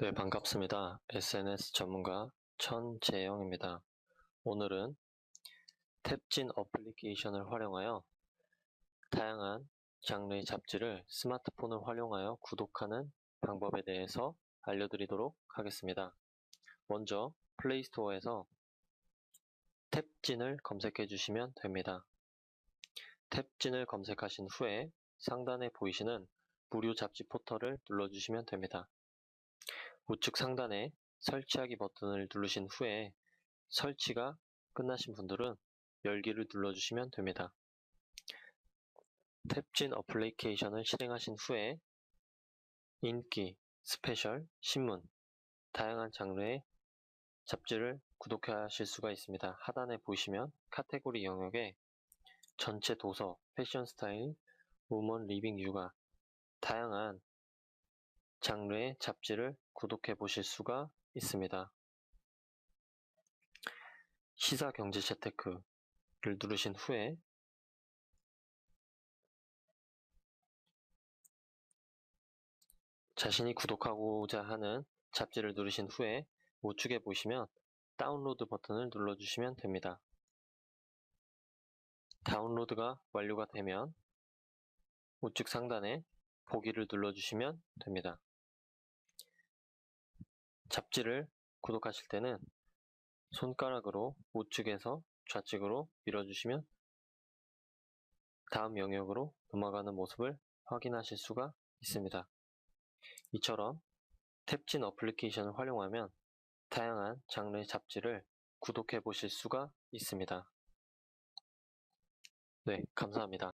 네, 반갑습니다. SNS 전문가 천재영입니다. 오늘은 탭진 어플리케이션을 활용하여 다양한 장르의 잡지를 스마트폰을 활용하여 구독하는 방법에 대해서 알려드리도록 하겠습니다. 먼저 플레이스토어에서 탭진을 검색해 주시면 됩니다. 탭진을 검색하신 후에 상단에 보이시는 무료 잡지 포털을 눌러주시면 됩니다. 우측 상단에 설치하기 버튼을 누르신 후에 설치가 끝나신 분들은 열기를 눌러주시면 됩니다. 탭진 어플리케이션을 실행하신 후에 인기, 스페셜, 신문, 다양한 장르의 잡지를 구독하실 수가 있습니다. 하단에 보시면 카테고리 영역에 전체 도서, 패션 스타일, 우먼 리빙 육아 다양한 장르의 잡지를 구독해 보실 수가 있습니다. 시사 경제 재테크를 누르신 후에 자신이 구독하고자 하는 잡지를 누르신 후에 우측에 보시면 다운로드 버튼을 눌러주시면 됩니다. 다운로드가 완료가 되면 우측 상단에 보기를 눌러주시면 됩니다. 잡지를 구독하실 때는 손가락으로 우측에서 좌측으로 밀어주시면 다음 영역으로 넘어가는 모습을 확인하실 수가 있습니다. 이처럼 탭진 어플리케이션을 활용하면 다양한 장르의 잡지를 구독해 보실 수가 있습니다. 네, 감사합니다.